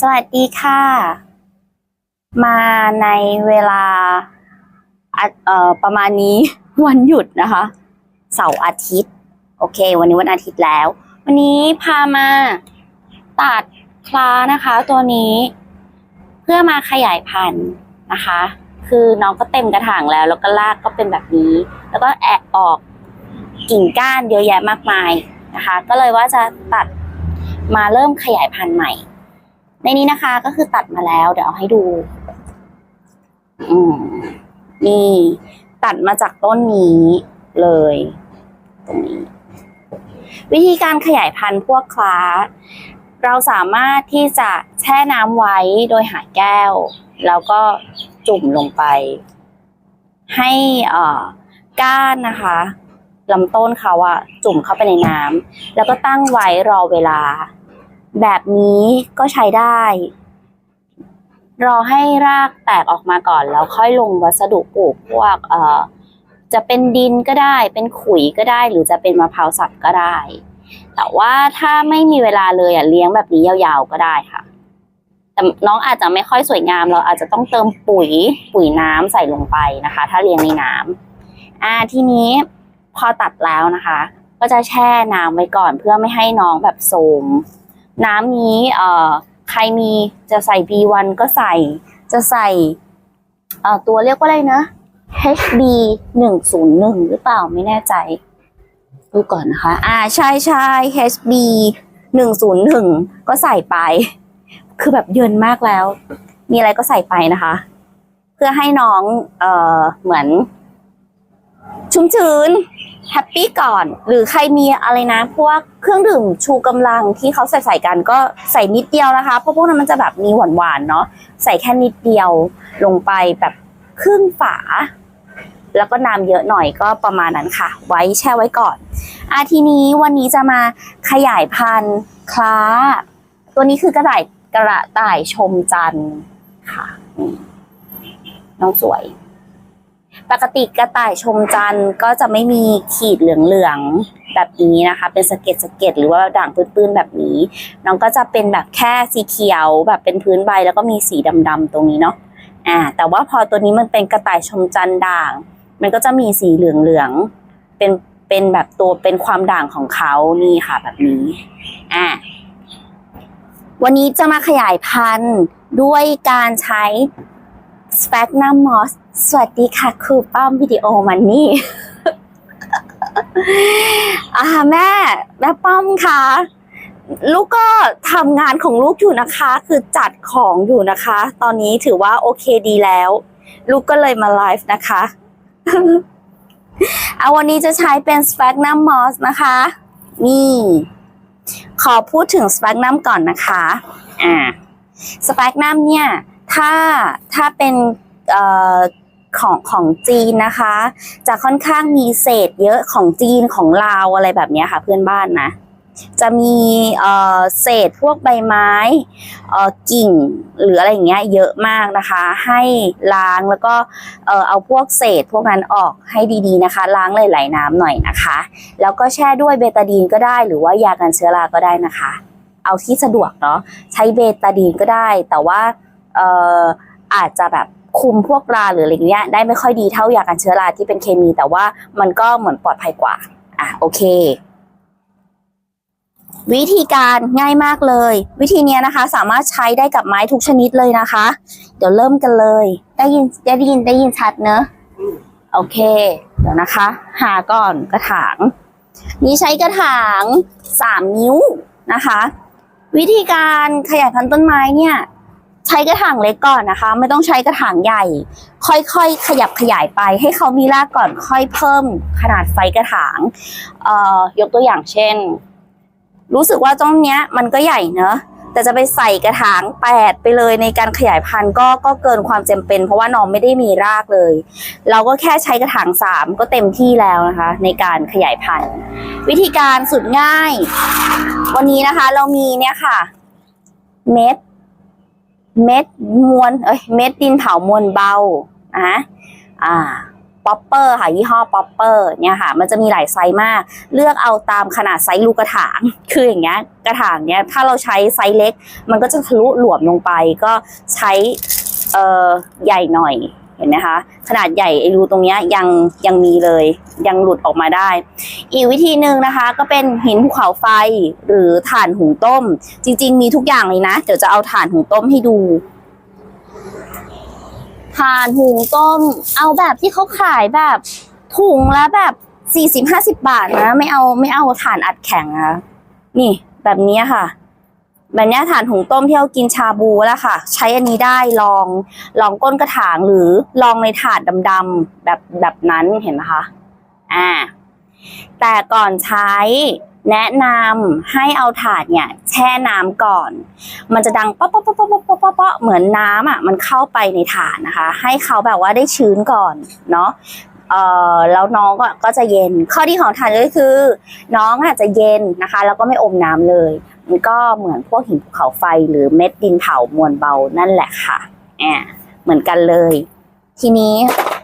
สวัสดีค่ะ มาในเวลาเอ่อประมาณนี้วันหยุดนะคะ เสาร์อาทิตย์ โอเค วันนี้วันอาทิตย์แล้ว วันนี้พามาตัดคลานะคะ ตัวนี้ เพื่อมาขยายพันธุ์นะคะ คือน้องก็เต็มกระถางแล้ว แล้วก็รากก็เป็นแบบนี้ แล้วก็แอะออกกิ่งก้านเยอะแยะมากมายนะคะ ก็เลยว่าจะตัดมาเริ่มขยายพันธุ์ใหม่ ในนี้นะคะก็คือตัดมาแล้ว เดี๋ยวเอาให้ดู อืมนี่ ตัดมาจากต้นนี้เลย ตรงนี้ วิธีการขยายพันธุ์พวกคลาสเราสามารถที่จะแช่น้ำไว้โดยหาแก้ว แล้วก็จุ่มลงไป ให้ก้านนะคะลำต้นเขาอะจุ่มเข้าไปในน้ำแล้วก็ตั้งไว้รอเวลา แบบนี้ก็ใช้ได้ รอให้รากแตกออกมาก่อนแล้วค่อยลงวัสดุปลูกพวกเอ่อจะเป็นดินก็ได้ เป็นขุยก็ได้ หรือจะเป็นมะพร้าวสับก็ได้ แต่ว่าถ้าไม่มีเวลาเลยอะเลี้ยงแบบนี้ยาวๆก็ได้ค่ะ แต่น้องอาจจะไม่ค่อยสวยงาม เราอาจจะต้องเติมปุ๋ยปุ๋ยน้ำใส่ลงไปนะคะ ถ้าเลี้ยงในน้ำอ่าทีนี้พอตัดแล้วนะคะ ก็จะแช่น้ำไว้ก่อนเพื่อไม่ให้น้องแบบโสม น้ำนี้เอ่อใครมีจะใส่ B1 ก็ใส่ จะใส่เอ่อตัวเรียกว่าอะไรนะ HB หนึ่งศูนย์หนึ่งหรือเปล่าไม่แน่ใจ ดูก่อนนะคะ อ่าใช่ใช่ HB หนึ่งศูนย์หนึ่งก็ใส่ไป คือแบบเยินมากแล้ว มีอะไรก็ใส่ไปนะคะ เพื่อให้น้องเอ่อเหมือนชุ่มชื้น แฮปปี้ก่อน หรือใครมีอะไรนะพวกเครื่องดื่มชูกำลังที่เขาใส่ใส่กันก็ใส่นิดเดียวนะคะ เพราะพวกนั้นมันจะแบบมีหวานๆเนาะใส่แค่นิดเดียวลงไปแบบครึ่งฝา แล้วก็น้ำเยอะหน่อยก็ประมาณนั้นค่ะ ไว้แช่ไว้ก่อนอาทีนี้วันนี้จะมาขยายพันธุ์คล้า ตัวนี้คือกระต่ายกระต่ายชมจันทร์ค่ะน้องสวย ปกติกระต่ายชมจันทร์ก็จะไม่มีขีดเหลืองๆแบบนี้นะคะ เป็นสะเก็ดสะเก็ดหรือว่าด่างปื้นๆแบบนี้ น้องก็จะเป็นแบบแค่สีเขียวแบบเป็นพื้นใบแล้วก็มีสีดำๆตรงนี้เนาะอ่าแต่ว่าพอตัวนี้มันเป็นกระต่ายชมจันทร์ด่าง มันก็จะมีสีเหลืองๆเป็นเป็นแบบตัวเป็นความด่างของเขานี่ค่ะแบบนี้อ่าวันนี้จะมาขยายพันธุ์ด้วยการใช้ Sphagnum moss ส สวัสดีค่ะครูป้อมวิดีโอมันนี่อ่าแม่แม่ป้อมคะลูกก็ทำงานของลูกอยู่นะคะ คือจัดของอยู่นะคะ ตอนนี้ถือว่าโอเคดีแล้ว ลูกก็เลยมาไลฟ์นะคะเอาวันนี้จะใช้เป็น Sphagnum moss นะคะ นี่ ขอพูดถึง Sphagnum ก่อนนะคะอ่า Sphagnum เนี่ย ถ้าถ้าเป็นเอ่อ ของของจีนนะคะ จะค่อนข้างมีเศษเยอะของจีนของลาวอะไรแบบนี้ค่ะเพื่อนบ้านนะ จะมีเศษพวกใบไม้กิ่งหรืออะไรอย่างเงี้ยเยอะมากนะคะ ให้ล้างแล้วก็เอาพวกเศษพวกนั้นออกให้ดีๆนะคะ ล้างไหลๆน้ำหน่อยนะคะ แล้วก็แช่ด้วยเบตาดีนก็ได้ หรือว่ายากันเชื้อราก็ได้นะคะ เอาที่สะดวกเนาะใช้เบตาดีนก็ได้ แต่ว่าอาจจะแบบ คุมพวกราหรืออะไรเงี้ยได้ไม่ค่อยดีเท่ายากันเชื้อราที่เป็นเคมี แต่ว่ามันก็เหมือนปลอดภัยกว่า อะโอเค วิธีการง่ายมากเลย วิธีเนี้ยนะคะ สามารถใช้ได้กับไม้ทุกชนิดเลยนะคะ เดี๋ยวเริ่มกันเลย ได้ยินได้ยินได้ยินชัดเนอะโอเค เดี๋ยวนะคะ หาก่อนกระถาง นี่ใช้กระถางสามนิ้วนะคะ วิธีการขยายพันธุ์ต้นไม้เนี่ย ใช้กระถางเล็กก่อนนะคะ ไม่ต้องใช้กระถางใหญ่ ค่อยๆ ขยับขยายไป ให้เขามีรากก่อนค่อยเพิ่มขนาดไฟกระถางเอ่อยกตัวอย่างเช่น รู้สึกว่าต้นเนี้ย มันก็ใหญ่เนอะแต่จะไปใส่กระถางแปดไปเลยในการขยายพันธุ์ก็ก็เกินความจำเป็น เพราะว่าน้องไม่ได้มีรากเลย เราก็แค่ใช้กระถางสามก็เต็มที่แล้วนะคะ ในการขยายพันธุ์ วิธีการสุดง่าย วันนี้นะคะเรามีเนี่ยค่ะ เม็ด เม็ดมวลเอ้ยเม็ดดินเผามวลเบานะอ่าปป๊อปเปอร์ค่ะยี่ห้อป๊อปเปอร์เนี่ยค่ะ มันจะมีหลายไซส์มาก เลือกเอาตามขนาดไซส์ลูกกระถาง คืออย่างเงี้ยกระถางเนี้ยถ้าเราใช้ไซส์เล็ก มันก็จะทะลุหลวมลงไปก็ใช้เอ่อใหญ่หน่อย เห็นไหมคะขนาดใหญ่ไอรูตรงนี้ยังยังมีเลย ยังหลุดออกมาได้ อีกวิธีหนึ่งนะคะ ก็เป็นหินภูเขาไฟหรือถ่านหุงต้ม จริง ๆ มีทุกอย่างเลยนะ เดี๋ยวจะเอาถ่านหุงต้มให้ดูถ่านหุงต้ม เอาแบบที่เขาขายแบบถุงละแบบสี่สิบห้าสิบาทนะ ไม่เอาไม่เอาถ่านอัดแข็งนะนี่แบบนี้ค่ะ แบบนี้ยถ่านหุงต้มที่เรากินชาบูแล้วค่ะ ใช้อันนี้ได้ลองลองก้นกระถางหรือลองในถาดดำๆแบบแบบนั้นเห็นไหมคะอ่าแต่ก่อนใช้แนะนำให้เอาถาดเนี่ย แช่น้ำก่อน มันจะดังป๊อปป๊อปป๊อปป๊อปป๊อปป๊อปเหมือนน้ำอะมันเข้าไปในถาดนะคะ ให้เขาแบบว่าได้ชื้นก่อนเนาะเอ่อแล้วน้องก็ก็จะเย็น ข้อดีของถาดก็คือ น้องอาจจะเย็นนะคะ แล้วก็ไม่อมน้ำเลย มันก็เหมือนพวกหินภูเขาไฟหรือเม็ดดินเผามวลเบานั่นแหละค่ะแอบเหมือนกันเลย ทีนี้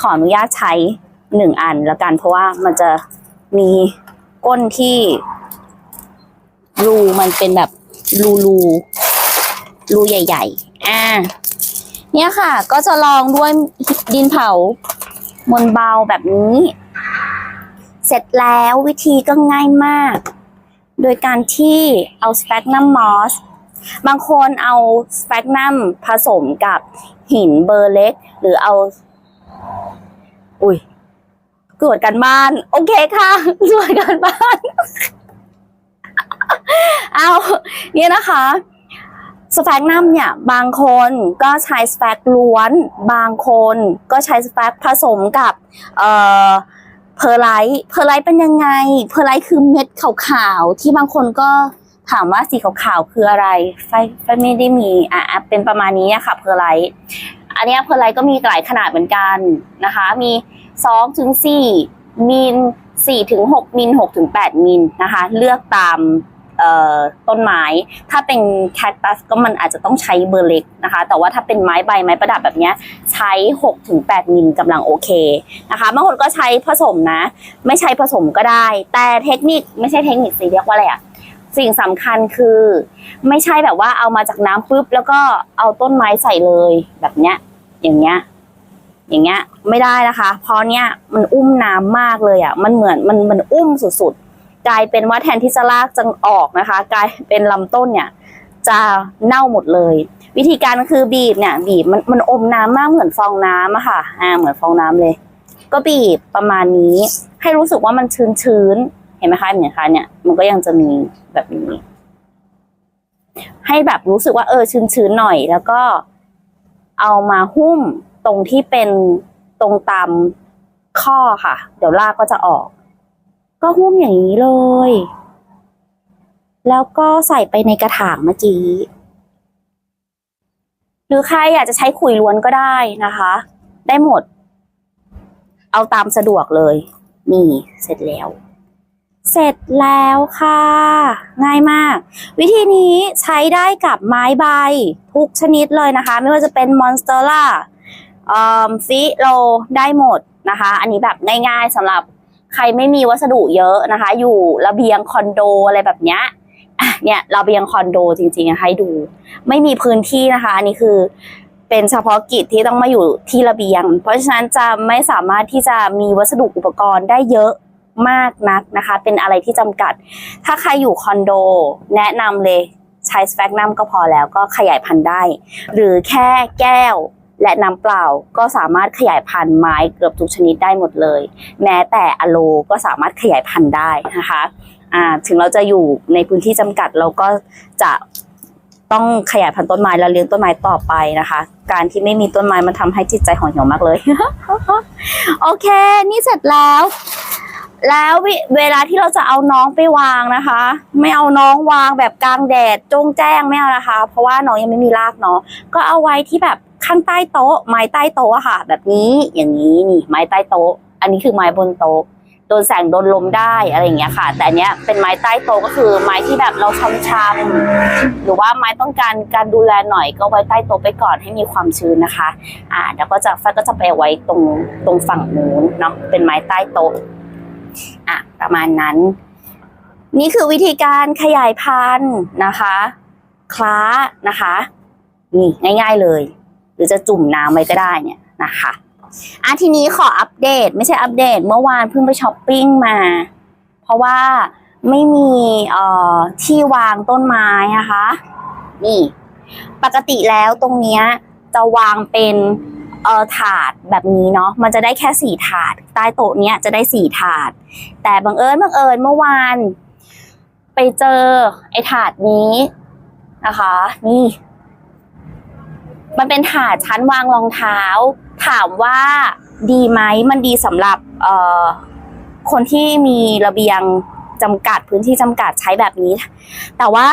ขออนุญาตใช้หนึ่งอันแล้วกันเพราะว่ามันจะมีก้นที่ รูมันเป็นแบบรูรูรูใหญ่ ๆ อ่า เนี่ยค่ะ ก็จะลองด้วยดินเผามวลเบาแบบนี้ เสร็จแล้ววิธีก็ง่ายมาก โดยการที่เอาสเปกนัมมอสบางคนเอาสเปกนัมผสมกับหินเบอร์เล็ก หรือเอา อุ้ยกวดกันบ้าน โอเคค่ะกวดกันบ้าน เอาเนี่ยนะคะสแฟกนัมเนี่ยบางคนก็ใช้สแฟกล้วน บางคนก็ใช้สแฟกผสมกับเอ่อเพอร์ไลท์เพอร์ไลท์เป็นยังไง เพอร์ไลท์คือเม็ด ขาวๆที่บางคนก็ถามว่าสีขาวๆคืออะไร ไฟไฟไม่ได้มีอะเป็นประมาณนี้อะค่ะเพอร์ไลท์อันนี้เพอร์ไลท์ก็มีหลายขนาดเหมือนกันนะคะ มี2ถึง4มิล4ถึง6มิล6ถึง8มิลนะคะ เลือกตาม ต้นไม้ ถ้าเป็นแคคตัสก็มันอาจจะต้องใช้เบอร์เล็กนะคะ แต่ว่าถ้าเป็นไม้ใบไม้ประดับแบบนี้ใช้6ถึง8มิลกำลังโอเคนะคะบางคนก็ใช้ผสมนะ ไม่ใช้ผสมก็ได้ แต่เทคนิคไม่ใช่เทคนิคสิเรียกว่าอะไรอะสิ่งสำคัญคือ ไม่ใช่แบบว่าเอามาจากน้ำปุ๊บแล้วก็เอาต้นไม้ใส่เลยแบบเนี้ย อย่างเงี้ย อย่างเงี้ยไม่ได้นะคะ เพราะเนี้ยมันอุ้มน้ำมากเลยอะ มันเหมือนมันมันอุ้มสุดๆ กลายเป็นว่าแทนที่จะลากจังออกนะคะ กลายเป็นลำต้นเนี่ยจะเน่าหมดเลย วิธีการก็คือบีบเนี่ย บีบมันมันอมน้ำมากเหมือนฟองน้ำอะค่ะ อ่าเหมือนฟองน้ำเลย ก็บีบประมาณนี้ ให้รู้สึกว่ามันชื้นชื้นเห็นไหมคะเนี่ยคะเนี่ยมันก็ยังจะมีแบบนี้ ให้แบบรู้สึกว่าเออชื้นชื้นหน่อย แล้วก็เอามาหุ้มตรงที่เป็นตรงตามข้อค่ะ เดี๋ยวลากก็จะออก ก็หุ้มอย่างนี้เลย แล้วก็ใส่ไปในกระถางเมื่อกี้ หรือใครอยากจะใช้ขุยล้วนก็ได้นะคะ ได้หมด เอาตามสะดวกเลย นี่เสร็จแล้ว เสร็จแล้วค่ะ ง่ายมาก วิธีนี้ใช้ได้กับไม้ใบ ทุกชนิดเลยนะคะ ไม่ว่าจะเป็นมอนสเตอร่าฟิโลได้หมดนะคะ อันนี้แบบง่ายๆสำหรับ ใครไม่มีวัสดุเยอะนะคะ อยู่ระเบียงคอนโดอะไรแบบเนี้ยเนี่ยระเบียงคอนโดจริงๆให้ดู ไม่มีพื้นที่นะคะ อันนี้คือเป็นเฉพาะกิจที่ต้องมาอยู่ที่ระเบียง เพราะฉะนั้นจะไม่สามารถที่จะมีวัสดุอุปกรณ์ได้เยอะมากนักนะคะ เป็นอะไรที่จำกัด ถ้าใครอยู่คอนโด แนะนำเลยใช้สแฟกนัมก็พอแล้วก็ขยายพันธุ์ได้ หรือแค่แก้ว และน้ำเปล่าก็สามารถขยายพันธุ์ไม้เกือบทุกชนิดได้หมดเลย แม้แต่อะโลก็สามารถขยายพันธุ์ได้นะคะถึงเราจะอยู่ในพื้นที่จำกัดเราก็จะต้องขยายพันธุ์ต้นไม้และเลี้ยงต้นไม้ต่อไปนะคะ การที่ไม่มีต้นไม้มันทำให้จิตใจห่อเหี่ยวมากเลย โอเค นี่เสร็จแล้ว แล้วเวลาที่เราจะเอาน้องไปวางนะคะ ไม่เอาน้องวางแบบกลางแดดจงแจ้งไม่เอานะคะ เพราะว่าน้องยังไม่มีรากเนาะก็เอาไว้ที่แบบ ข้างใต้โต๊ะ ไม้ใต้โต๊ะอะค่ะ แบบนี้อย่างนี้นี่ไม้ใต้โต๊ะ อันนี้คือไม้บนโต๊ะโดนแสงโดนลมได้อะไรอย่างเงี้ยค่ะ แต่อันเนี้ยเป็นไม้ใต้โต๊ะก็คือไม้ที่แบบเราช้ำๆหรือว่าไม้ต้องการการดูแลหน่อยก็ไว้ใต้โต๊ะไปก่อนให้มีความชื้นนะคะ อ่าเดี๋ยวก็จะไฟก็จะไปไว้ตรงตรงฝั่งนู้นเนาะเป็นไม้ใต้โต๊ะอะประมาณนั้น นี่คือวิธีการขยายพันธุ์นะคะ คล้านะคะ นี่ง่าย ๆเลย รือจะจุ่มน้ำไว้ก็ได้เนี่ยนะคะอะทีนี้ขออัปเดตไม่ใช่อัปเดตเมื่อวานเพิ่งไปช้อปปิ้งมา เพราะว่าไม่มีเอ่อที่วางต้นไม้นะคะ นี่ ปกติแล้วตรงเนี้ยจะวางเป็นเอ่อถาดแบบนี้เนาะมันจะได้แค่สี่ถาด ใต้โต๊ะเนี้ยจะได้สี่ถาด แต่บังเอิญบังเอิญเมื่อวาน ไปเจอไอ้ถาดนี้นะคะ นี่ มันเป็นถาดชั้นวางรองเท้า ถามว่าดีไหมมันดีสำหรับเอ่อคนที่มีระเบียงจำกัดพื้นที่จำกัดใช้แบบนี้ แต่ว่า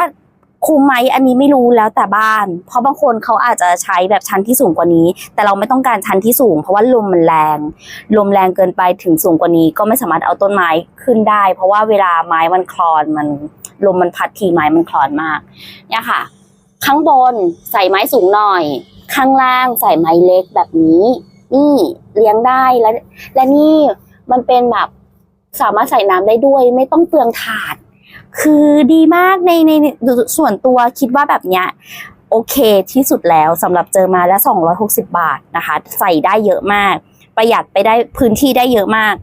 คุ้มไหมอันนี้ไม่รู้แล้วแต่บ้าน เพราะบางคนเขาอาจจะใช้แบบชั้นที่สูงกว่านี้ แต่เราไม่ต้องการชั้นที่สูง เพราะว่าลมมันแรง ลมแรงเกินไปถึงสูงกว่านี้ ก็ไม่สามารถเอาต้นไม้ขึ้นได้ เพราะว่าเวลาไม้มันคลอนมันลมมันพัดทีไม้มันคลอนมาก เนี่ยค่ะ ข้างบนใส่ไม้สูงหน่อย ข้างล่างใส่ไม้เล็กแบบนี้ นี่เลี้ยงได้และและนี่มันเป็นแบบสามารถใส่น้ำได้ด้วย ไม่ต้องเปลืองถาด คือดีมากในในส่วนตัวคิดว่าแบบเนี้ยโอเคที่สุดแล้วสำหรับเจอมาแล้ว 260 บาทนะคะ ใส่ได้เยอะมาก ประหยัดไปได้พื้นที่ได้เยอะมาก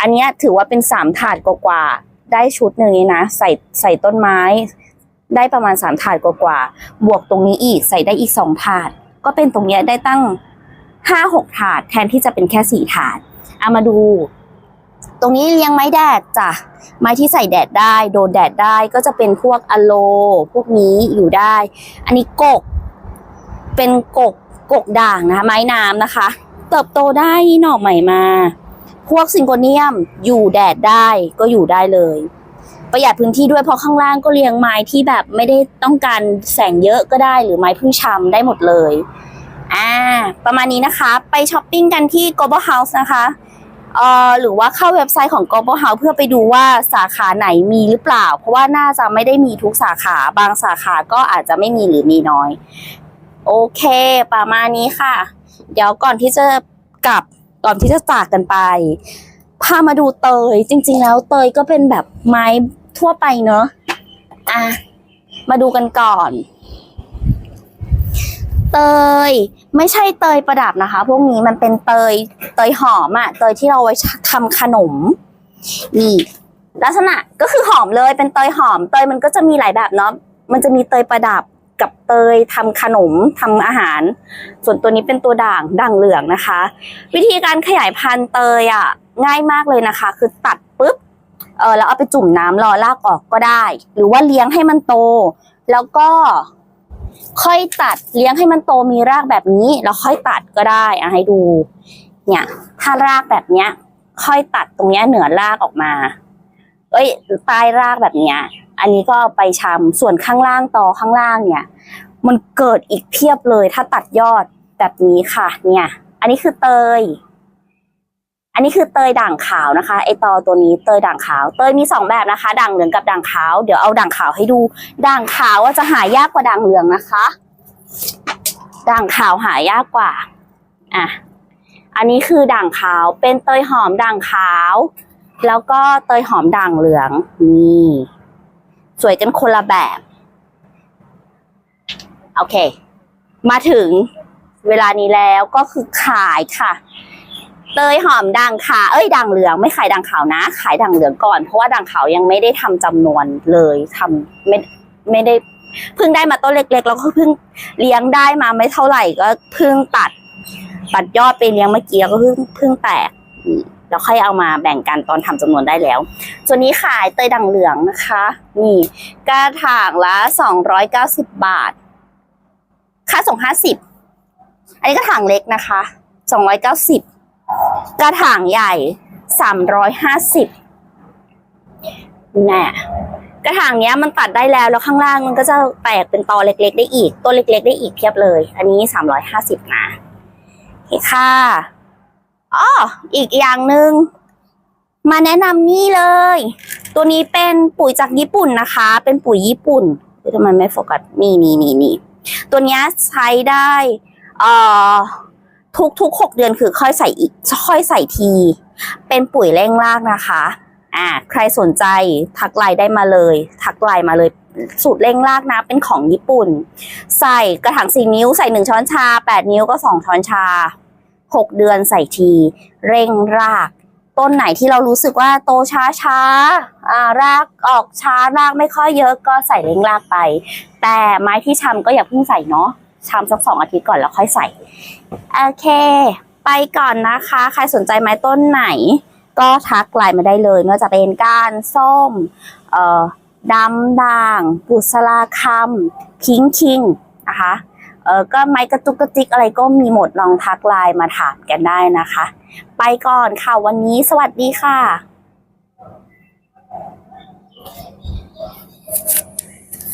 อันนี้ถือว่าเป็นสามถาดกว่าๆได้ชุดหนึ่งนี้นะใส่ใส่ต้นไม้ ได้ประมาณสามถาดกว่าๆ บวกตรงนี้อีกใส่ได้อีกสองถาด ก็เป็นตรงเนี้ยได้ตั้งห้าหกถาด แทนที่จะเป็นแค่สี่ถาด เอามาดู ตรงนี้เลี้ยงไม้แดดจ้ะ ไม้ที่ใส่แดดได้ โดนแดดได้ก็จะเป็นพวกอะโล พวกนี้อยู่ได้ อันนี้กก เป็นกกกกด่างนะคะไม้น้ำนะคะ เติบโตได้หน่อใหม่มา พวกซิงโกเนียมอยู่แดดได้ก็อยู่ได้เลย ประหยัดพื้นที่ด้วยเพราะข้างล่างก็เลี้ยงไม้ที่แบบไม่ได้ต้องการแสงเยอะก็ได้ หรือไม้พึ่งชำได้หมดเลยอ่าประมาณนี้นะคะ ไปช้อปปิ้งกันที่ Global House นะคะเอ่อหรือว่าเข้าเว็บไซต์ของ Global House เพื่อไปดูว่าสาขาไหนมีหรือเปล่า เพราะว่าน่าจะไม่ได้มีทุกสาขาบางสาขาก็อาจจะไม่มีหรือมีน้อย โอเค ประมาณนี้ค่ะ เดี๋ยวก่อนที่จะกลับก่อนที่จะจากกันไปพามาดูเตยจริง ๆ แล้วเตยก็เป็นแบบไม้ ทั่วไปเนอะอะมาดูกันก่อน เตย ไม่ใช่เตยประดับนะคะ พวกนี้มันเป็นเตยเตยหอมอะเตยที่เราไว้ทำขนมนี่ลักษณะก็คือหอมเลยเป็นเตยหอม เตยมันก็จะมีหลายแบบเนาะมันจะมีเตยประดับกับเตยทำขนมทำอาหาร ส่วนตัวนี้เป็นตัวด่างด่างเหลืองนะคะ วิธีการขยายพันธุ์เตยอะง่ายมากเลยนะคะ คือตัดปุ๊บ เออแล้วเอาไปจุ่มน้ำรอลากออกก็ได้ หรือว่าเลี้ยงให้มันโต แล้วก็ค่อยตัดเลี้ยงให้มันโตมีรากแบบนี้แล้วค่อยตัดก็ได้อะให้ดู เนี่ย ถ้ารากแบบเนี้ย ค่อยตัดตรงเนี้ยเหนือรากออกมา เอ้ยใต้รากแบบเนี้ย อันนี้ก็เอาไปชำส่วนข้างล่างตอข้างล่างเนี่ย มันเกิดอีกเพียบเลยถ้าตัดยอดแบบนี้ค่ะ เนี่ย อันนี้คือเตย อันนี้คือเตยด่างขาวนะคะไอตอตัวนี้เตยด่างขาว เตยมีสองแบบนะคะ ด่างเหลืองกับด่างขาว เดี๋ยวเอาด่างขาวให้ดู ด่างขาวว่าจะหายากกว่าด่างเหลืองนะคะ ด่างขาวหายากกว่า อะ อันนี้คือด่างขาว เป็นเตยหอมด่างขาว แล้วก็เตยหอมด่างเหลือง นี่ สวยกันคนละแบบ โอเค มาถึงเวลานี้แล้วก็คือขายค่ะ เตยหอมด่างขาวเอ้ยด่างเหลืองไม่ขายด่างขาวนะ ขายด่างเหลืองก่อนเพราะว่าด่างขาวยังไม่ได้ทำจำนวนเลยทำไม่ไม่ได้เพิ่งได้มาต้นเล็กๆแล้วก็เพิ่งเลี้ยงได้มาไม่เท่าไหร่ก็เพิ่งตัด ตัดยอดไปเลี้ยงเมื่อกี้แล้วก็เพิ่งเพิ่งแตกแล้วค่อยเอามาแบ่งกันตอนทำจำนวนได้แล้วส่วนนี้ขายเตยด่างเหลืองนะคะนี่กระถางละสองร้อยเก้าสิบบาท ค่าส่งห้าสิบอันนี้กระถางเล็กนะคะสองร้อยเก้าสิบ กระถางใหญ่สามร้อยห้าสิบแน่กระถางเนี้ยมันตัดได้แล้วแล้วข้างล่างมันก็จะแตกเป็นตอเล็ก ๆ ได้อีกตัวเล็ก ๆ ได้อีกเพียบเลย อันนี้สามร้อยห้าสิบนะโอเคค่ะอ๋ออีกอย่างหนึ่งมาแนะนำนี่เลย ตัวนี้เป็นปุ๋ยจากญี่ปุ่นนะคะ เป็นปุ๋ยญี่ปุ่นทำไมไม่โฟกัสนี่นี่นี่นี่ตัวเนี้ยใช้ได้ เอ่อ ทุกทุกหกเดือนคือค่อยใส่อีกค่อยใส่ที เป็นปุ๋ยเร่งรากนะคะอ่าใครสนใจทักไลน์ได้มาเลย ทักไลน์มาเลยสูตรเร่งรากนะเป็นของญี่ปุ่น ใส่กระถางสี่นิ้วใส่หนึ่งช้อนชาแปดนิ้วก็สองช้อนชาหกเดือนใส่ที เร่งราก ต้นไหนที่เรารู้สึกว่าโตช้าช้าอ่ารากออกช้ารากไม่ค่อยเยอะก็ใส่เร่งรากไป แต่ไม้ที่ชำก็อย่าเพิ่งใส่เนาะ ชำสักสองอาทิตย์ก่อนแล้วค่อยใส่ โอเค ไปก่อนนะคะ ใครสนใจไม้ต้นไหน ก็ทักไลน์มาได้เลยไม่ว่าจะเป็นก้านส้ม เอ่อดำด่างกุศลาคำพิงคิงนะคะเออก็ไม้กระตุกกระติกอะไรก็มีหมดลองทักไลน์มาถามกันได้นะคะ ไปก่อนค่ะวันนี้สวัสดีค่ะ